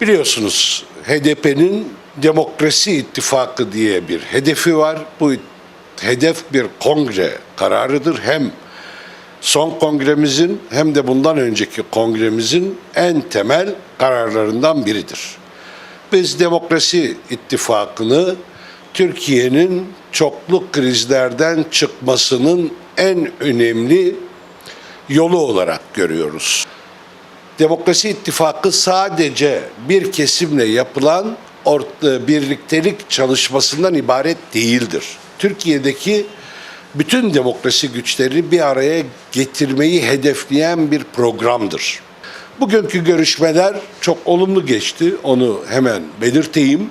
Biliyorsunuz HDP'nin Demokrasi İttifakı diye bir hedefi var. Bu hedef bir kongre kararıdır. Hem son kongremizin hem de bundan önceki kongremizin en temel kararlarından biridir. Biz Demokrasi İttifakı'nı Türkiye'nin çoklu krizlerden çıkmasının en önemli yolu olarak görüyoruz. Demokrasi İttifakı sadece bir kesimle yapılan ort- birliktelik çalışmasından ibaret değildir. Türkiye'deki bütün demokrasi güçleri bir araya getirmeyi hedefleyen bir programdır. Bugünkü görüşmeler çok olumlu geçti, onu hemen belirteyim.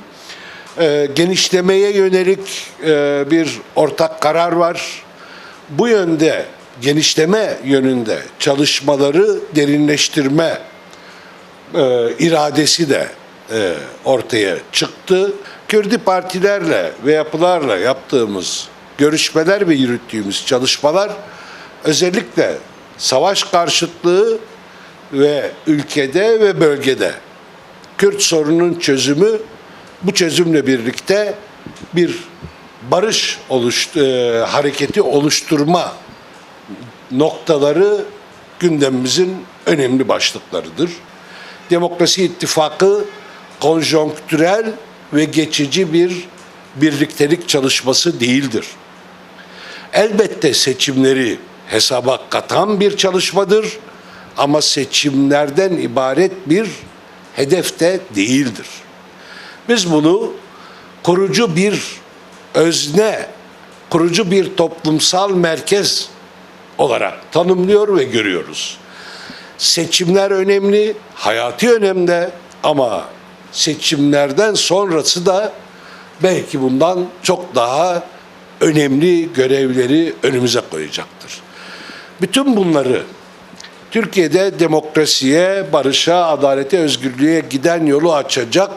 Ee, genişlemeye yönelik e, bir ortak karar var. Bu yönde genişleme yönünde çalışmaları derinleştirme e, iradesi de e, ortaya çıktı. Kürdi partilerle ve yapılarla yaptığımız görüşmeler ve yürüttüğümüz çalışmalar özellikle savaş karşıtlığı ve ülkede ve bölgede Kürt sorunun çözümü bu çözümle birlikte bir barış oluş, e, hareketi oluşturma noktaları gündemimizin önemli başlıklarıdır. Demokrasi İttifakı konjonktürel ve geçici bir birliktelik çalışması değildir. Elbette seçimleri hesaba katan bir çalışmadır ama seçimlerden ibaret bir hedef de değildir. Biz bunu kurucu bir özne, kurucu bir toplumsal merkez olarak tanımlıyor ve görüyoruz. Seçimler önemli, hayati önemde ama seçimlerden sonrası da belki bundan çok daha önemli görevleri önümüze koyacaktır. Bütün bunları Türkiye'de demokrasiye, barışa, adalete, özgürlüğe giden yolu açacak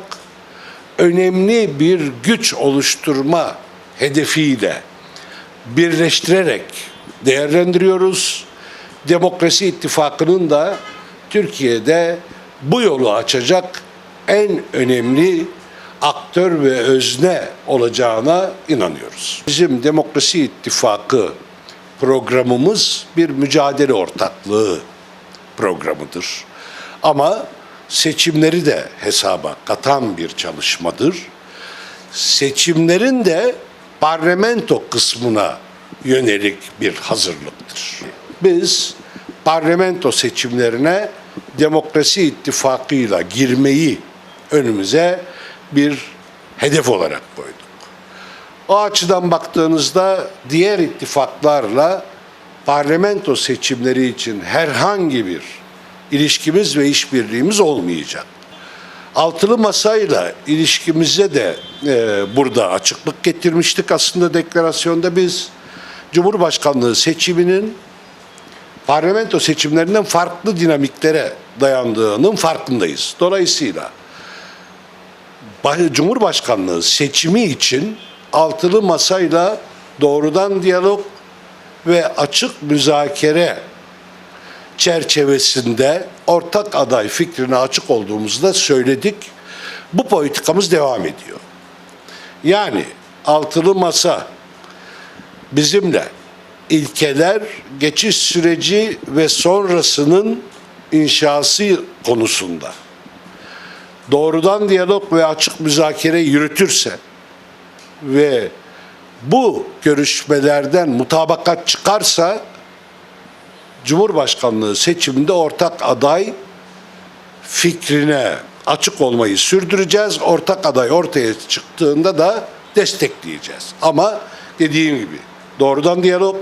önemli bir güç oluşturma hedefiyle birleştirerek değerlendiriyoruz. Demokrasi İttifakı'nın da Türkiye'de bu yolu açacak en önemli aktör ve özne olacağına inanıyoruz. Bizim Demokrasi İttifakı programımız bir mücadele ortaklığı programıdır. Ama seçimleri de hesaba katan bir çalışmadır. Seçimlerin de parlamento kısmına yönelik bir hazırlıktır. Biz parlamento seçimlerine demokrasi ittifakıyla girmeyi önümüze bir hedef olarak koyduk. O açıdan baktığınızda diğer ittifaklarla parlamento seçimleri için herhangi bir ilişkimiz ve işbirliğimiz olmayacak. Altılı masayla ilişkimize de e, burada açıklık getirmiştik aslında deklarasyonda biz Cumhurbaşkanlığı seçiminin parlamento seçimlerinden farklı dinamiklere dayandığının farkındayız. Dolayısıyla Cumhurbaşkanlığı seçimi için altılı masayla doğrudan diyalog ve açık müzakere çerçevesinde ortak aday fikrine açık olduğumuzu da söyledik. Bu politikamız devam ediyor. Yani altılı masa bizimle ilkeler, geçiş süreci ve sonrasının inşası konusunda doğrudan diyalog ve açık müzakere yürütürse ve bu görüşmelerden mutabakat çıkarsa Cumhurbaşkanlığı seçiminde ortak aday fikrine açık olmayı sürdüreceğiz. Ortak aday ortaya çıktığında da destekleyeceğiz. Ama dediğim gibi doğrudan diyalog,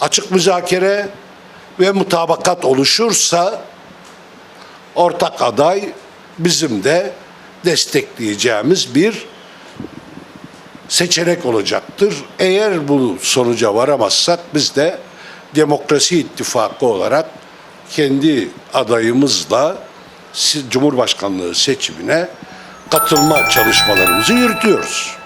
açık müzakere ve mutabakat oluşursa ortak aday bizim de destekleyeceğimiz bir seçenek olacaktır. Eğer bu sonuca varamazsak biz de Demokrasi İttifakı olarak kendi adayımızla Cumhurbaşkanlığı seçimine katılma çalışmalarımızı yürütüyoruz.